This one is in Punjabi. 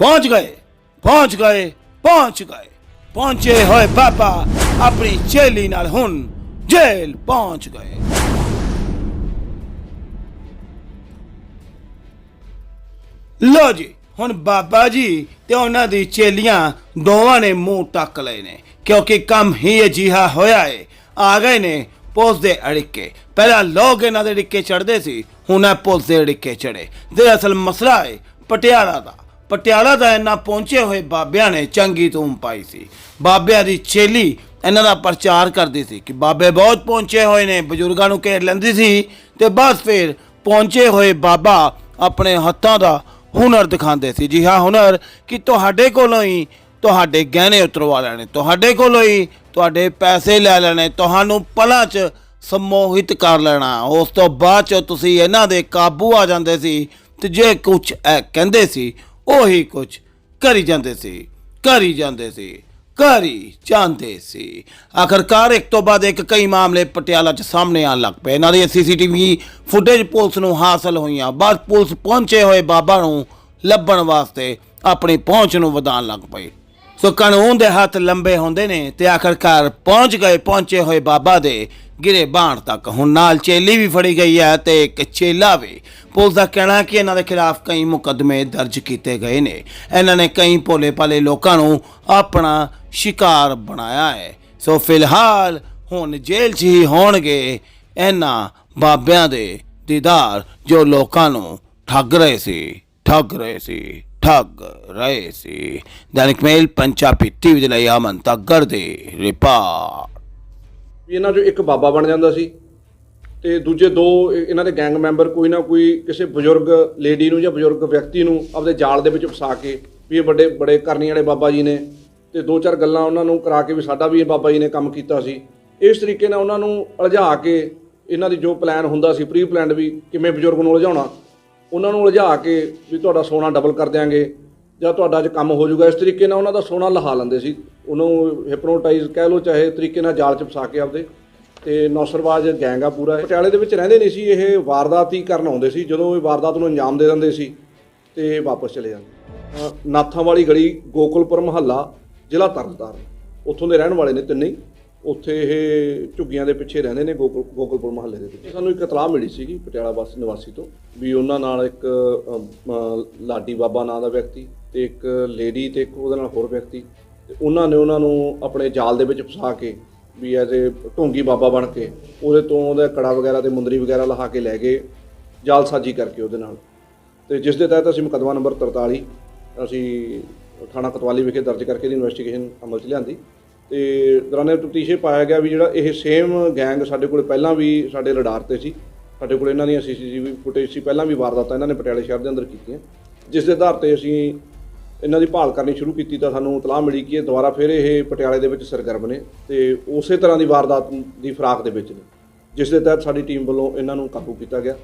ਪਹੁੰਚ ਗਏ ਪਹੁੰਚ ਗਏ ਪਹੁੰਚ ਗਏ। ਪਹੁੰਚੇ ਹੋਏ ਬਾਬਾ ਆਪਣੀ ਚੇਲੀ ਨਾਲ ਹੁਣ ਜੇਲ੍ਹ ਪਹੁੰਚ ਗਏ। ਲੋ ਜੀ, ਹੁਣ ਬਾਬਾ ਜੀ ਤੇ ਉਹਨਾਂ ਦੀ ਚੇਲੀਆਂ ਦੋਵਾਂ ਨੇ ਮੂੰਹ ਟੱਕ ਲਏ ਨੇ, ਕਿਉਂਕਿ ਕੰਮ ਹੀ ਅਜਿਹਾ ਹੋਇਆ ਏ। ਆ ਗਏ ਨੇ ਪੁਲਿਸ ਦੇ ਅੜਿੱਕੇ। ਪਹਿਲਾਂ ਲੋਕ ਇਹਨਾਂ ਦੇ ਅੜਿੱਕੇ ਚੜਦੇ ਸੀ, ਹੁਣ ਇਹ ਪੁਲਿਸ ਦੇ ਅੜਿੱਕੇ ਚੜੇ ਦਰਅਸਲ ਮਸਲਾ ਏ ਪਟਿਆਲਾ ਦਾ। ਪਟਿਆਲਾ ਦਾ ਇਹਨਾਂ ਪਹੁੰਚੇ ਹੋਏ ਬਾਬਿਆਂ ਨੇ ਚੰਗੀ ਧੂਮ ਪਾਈ ਸੀ। ਬਾਬਿਆਂ ਦੀ ਚੇਲੀ ਇਹਨਾਂ ਦਾ ਪ੍ਰਚਾਰ ਕਰਦੀ ਸੀ ਕਿ ਬਾਬੇ ਬਹੁਤ ਪਹੁੰਚੇ ਹੋਏ ਨੇ, ਬਜ਼ੁਰਗਾਂ ਨੂੰ ਘੇਰ ਲੈਂਦੀ ਸੀ ਤੇ ਬਸ ਫਿਰ ਪਹੁੰਚੇ ਹੋਏ ਬਾਬਾ ਆਪਣੇ ਹੱਥਾਂ ਦਾ ਹੁਨਰ ਦਿਖਾਉਂਦੇ ਸੀ। ਜੀ ਹਾਂ, ਹੁਨਰ ਕਿ ਤੁਹਾਡੇ ਕੋਲੋਂ ਹੀ ਤੁਹਾਡੇ ਗਹਿਣੇ ਉਤਰਵਾ ਲੈਣੇ, ਤੁਹਾਡੇ ਕੋਲੋਂ ਹੀ ਤੁਹਾਡੇ ਪੈਸੇ ਲੈ ਲੈਣੇ, ਤੁਹਾਨੂੰ ਪਲਾਂ 'ਚ ਸਮੋਹਿਤ ਕਰ ਲੈਣਾ। ਉਸ ਤੋਂ ਬਾਅਦ 'ਚ ਤੁਸੀਂ ਇਹਨਾਂ ਦੇ ਕਾਬੂ ਆ ਜਾਂਦੇ ਸੀ ਤੇ ਜੇ ਕੁਝ ਇਹ ਕਹਿੰਦੇ ਸੀ ਉਹੀ ਕੁਝ ਕਰੀ ਜਾਂਦੇ ਸੀ, ਕਰੀ ਜਾਂਦੇ ਸੀ, ਕਰੀ ਜਾਂਦੇ ਸੀ। ਆਖਰਕਾਰ ਇੱਕ ਤੋਂ ਬਾਅਦ ਇੱਕ ਕਈ ਮਾਮਲੇ ਪਟਿਆਲਾ 'ਚ ਸਾਹਮਣੇ ਆਉਣ ਲੱਗ ਪਏ। ਇਹਨਾਂ ਦੀ ਸੀਸੀਟੀਵੀ ਫੁਟੇਜ ਪੁਲਿਸ ਨੂੰ ਹਾਸਲ ਹੋਈਆਂ, ਬਾਅਦ ਪੁਲਿਸ ਪਹੁੰਚੇ ਹੋਏ ਬਾਬਾ ਨੂੰ ਲੱਭਣ ਵਾਸਤੇ ਆਪਣੀ ਪਹੁੰਚ ਨੂੰ ਵਧਾਉਣ ਲੱਗ ਪਈ। ਸੋ ਕਾਨੂੰਨ ਦੇ ਹੱਥ ਲੰਬੇ ਹੁੰਦੇ ਨੇ ਤੇ ਆਖਰਕਾਰ ਪਹੁੰਚ ਗਏ, ਪਹੁੰਚੇ ਹੋਏ ਬਾਬਾ ਦੇ ਗਿਰੇ ਬਾਣ ਤੱਕ। ਹੁਣ ਨਾਲ ਚੇਲੀ ਵੀ ਫੜੀ ਗਈ ਹੈ ਤੇ ਇੱਕ ਚੇਲਾ ਵੀ। ਪੁਲਿਸ ਦਾ ਕਹਿਣਾ ਹੈ ਕਿ ਇਹਨਾਂ ਦੇ ਖਿਲਾਫ ਕਈ ਮੁਕੱਦਮੇ ਦਰਜ ਕੀਤੇ ਗਏ ਨੇ। ਇਹਨਾਂ ਨੇ ਕਈ ਭੋਲੇ ਭਾਲੇ ਲੋਕਾਂ ਨੂੰ ਆਪਣਾ ਸ਼ਿਕਾਰ ਬਣਾਇਆ ਹੈ। ਸੋ ਫਿਲਹਾਲ ਹੁਣ ਜੇਲ੍ਹ 'ਚ ਹੀ ਹੋਣਗੇ ਇਹਨਾਂ ਬਾਬਿਆਂ ਦੇ ਦੀਦਾਰ ਜੋ ਲੋਕਾਂ ਨੂੰ ਠੱਗ ਰਹੇ ਸੀ, ਠੱਗ ਰਹੇ ਸੀ। ਠੱਗ ਰਹੇ ਸੀ ਦੈਨਿਕ ਮੇਲ ਪੰਜਾਬੀ ਦੇ ਲਈ ਅਮਨ ਤੱਗਰ ਦੇ ਵੀ ਇਹਨਾਂ ਚੋਂ ਇੱਕ ਬਾਬਾ ਬਣ ਜਾਂਦਾ ਸੀ ਤੇ ਦੂਜੇ ਦੋ ਇਹ- ਇਹਨਾਂ ਦੇ ਗੈਂਗ ਮੈਂਬਰ ਕੋਈ ਨਾ ਕੋਈ ਕਿਸੇ ਬਜ਼ੁਰਗ ਲੇਡੀ ਨੂੰ ਜਾਂ ਬਜ਼ੁਰਗ ਵਿਅਕਤੀ ਨੂੰ ਆਪਦੇ ਜਾਲ ਦੇ ਵਿੱਚ ਫਸਾ ਕੇ ਵੀ ਇਹ ਵੱਡੇ ਬੜੇ ਕਰਨੀ ਵਾਲੇ ਬਾਬਾ ਜੀ ਨੇ, ਤੇ ਦੋ ਚਾਰ ਗੱਲਾਂ ਉਹਨਾਂ ਨੂੰ ਕਰਾ ਕੇ ਵੀ ਸਾਡਾ ਵੀ ਇਹ ਬਾਬਾ ਜੀ ਨੇ ਕੰਮ ਕੀਤਾ ਸੀ। ਇਸ ਤਰੀਕੇ ਨਾਲ ਉਹਨਾਂ ਨੂੰ ਉਲਝਾ ਕੇ, ਇਹਨਾਂ ਦੀ ਜੋ ਪਲਾਨ ਹੁੰਦਾ ਸੀ ਪ੍ਰੀ ਪਲਾਨਡ ਵੀ ਕਿਵੇਂ ਬਜ਼ੁਰਗ ਨੂੰ ਉਲਝਾਉਣਾ ਉਹਨਾਂ ਨੂੰ ਉਲਝਾ ਕੇ ਵੀ ਤੁਹਾਡਾ ਸੋਨਾ ਡਬਲ ਕਰ ਦਿਆਂਗੇ ਜਾਂ ਤੁਹਾਡਾ ਅੱਜ ਕੰਮ ਹੋ ਜਾਊਗਾ, ਇਸ ਤਰੀਕੇ ਨਾਲ ਉਹਨਾਂ ਦਾ ਸੋਨਾ ਲਹਾ ਲੈਂਦੇ ਸੀ। ਉਹਨੂੰ ਹਿਪਨੋਟਾਈਜ਼ ਕਹਿ ਲਓ ਚਾਹੇ ਤਰੀਕੇ ਨਾਲ ਜਾਲ 'ਚ ਫਸਾ ਕੇ ਆਪਦੇ। ਤੇ ਨੌਸਰਵਾਜ ਗੈਂਗ ਆ ਪੂਰਾ। ਇਹ। ਪਟਿਆਲੇ ਦੇ ਵਿੱਚ ਰਹਿੰਦੇ ਨਹੀਂ ਸੀ, ਇਹ ਵਾਰਦਾਤ ਹੀ ਕਰਨ ਆਉਂਦੇ ਸੀ। ਜਦੋਂ ਇਹ ਵਾਰਦਾਤ ਨੂੰ ਅੰਜਾਮ ਦੇ ਦਿੰਦੇ ਸੀ, ਤੇ ਵਾਪਸ ਚਲੇ ਜਾਂਦੇ। ਨਾਥਾਂ ਵਾਲੀ ਗਲੀ ਗੋਕੁਲਪੁਰ ਮਹੱਲਾ ਜ਼ਿਲ੍ਹਾ ਤਰਨਤਾਰਨ। ਉੱਥੋਂ ਦੇ ਰਹਿਣ ਵਾਲੇ ਨੇ ਤਿੰਨੇ ਹੀ। ਉੱਥੇ ਇਹ ਝੁੱਗੀਆਂ ਦੇ ਪਿੱਛੇ ਰਹਿੰਦੇ ਨੇ ਗੋਕਲ, ਗੋਕਲਪੁਰ ਮਹੱਲੇ ਦੇ ਵਿੱਚ। ਸਾਨੂੰ ਇੱਕ ਇਤਲਾਹ ਮਿਲੀ ਸੀਗੀ ਪਟਿਆਲਾ ਵਾਸੀ ਨਿਵਾਸੀ ਤੋਂ ਵੀ ਉਹਨਾਂ ਨਾਲ ਇੱਕ ਲਾਡੀ ਬਾਬਾ ਨਾਂ ਦਾ ਵਿਅਕਤੀ ਤੇ ਇੱਕ ਲੇਡੀ ਤੇ ਇੱਕ ਉਹਦੇ ਨਾਲ ਹੋਰ ਵਿਅਕਤੀ ਤੇ ਉਹਨਾਂ ਨੇ ਉਹਨਾਂ ਨੂੰ ਆਪਣੇ ਜਾਲ ਦੇ ਵਿੱਚ ਫਸਾ ਕੇ ਵੀ ਐਜ਼ ਏ ਢੋਂਗੀ ਬਾਬਾ ਬਣ ਕੇ ਉਹਦੇ ਤੋਂ ਉਹਦਾ ਕੜਾ ਵਗੈਰਾ ਤੇ ਮੁੰਦਰੀ ਵਗੈਰਾ ਲਹਾ ਕੇ ਲੈ ਗਏ ਜਾਲਸਾਜੀ ਕਰਕੇ ਉਹਦੇ ਨਾਲ। ਤੇ ਜਿਸ ਦੇ ਤਹਿਤ ਅਸੀਂ ਮੁਕੱਦਮਾ ਨੰਬਰ 43 ਅਸੀਂ ਥਾਣਾ ਕਤਵਾਲੀ ਵਿਖੇ ਦਰਜ ਕਰਕੇ ਦੀ ਇਨਵੈਸਟੀਗੇਸ਼ਨ ਅਮਲ 'ਚ ਲਿਆਂਦੀ। ਤੇ ਦੌਰਾਨੇ ਤਫਤੀਸ਼ੇ ਪਾਇਆ ਗਿਆ ਵੀ ਜਿਹੜਾ ਇਹ ਸੇਮ ਗੈਂਗ ਸਾਡੇ ਕੋਲ ਪਹਿਲਾਂ ਵੀ ਸਾਡੇ ਰਡਾਰ ਤੇ ਸੀ। ਸਾਡੇ ਕੋਲ ਇਹਨਾਂ ਦੀਆਂ ਸੀਸੀਟੀਵੀ ਫੁਟੇਜ ਸੀ। ਪਹਿਲਾਂ ਵੀ ਵਾਰਦਾਤਾਂ ਇਹਨਾਂ ਨੇ ਪਟਿਆਲੇ ਸ਼ਹਿਰ ਦੇ ਅੰਦਰ ਕੀਤੀਆਂ। ਜਿਸ ਦੇ ਆਧਾਰ ਤੇ ਅਸੀਂ ਇਹਨਾਂ ਦੀ ਭਾਲ ਕਰਨੀ ਸ਼ੁਰੂ ਕੀਤੀ ਤਾਂ ਸਾਨੂੰ ਇਤਲਾਹ ਮਿਲੀ ਕਿ ਇਹ ਦੁਬਾਰਾ ਫਿਰ ਇਹ ਪਟਿਆਲੇ ਦੇ ਵਿੱਚ ਸਰਗਰਮ ਨੇ ਤੇ ਉਸੇ ਤਰ੍ਹਾਂ ਦੀ ਵਾਰਦਾਤ ਦੀ ਫਰਾਕ ਦੇ ਵਿੱਚ ਨੇ, ਜਿਸ ਦੇ ਤਹਿਤ ਸਾਡੀ ਟੀਮ ਵੱਲੋਂ ਇਹਨਾਂ ਨੂੰ ਕਾਬੂ ਕੀਤਾ ਗਿਆ।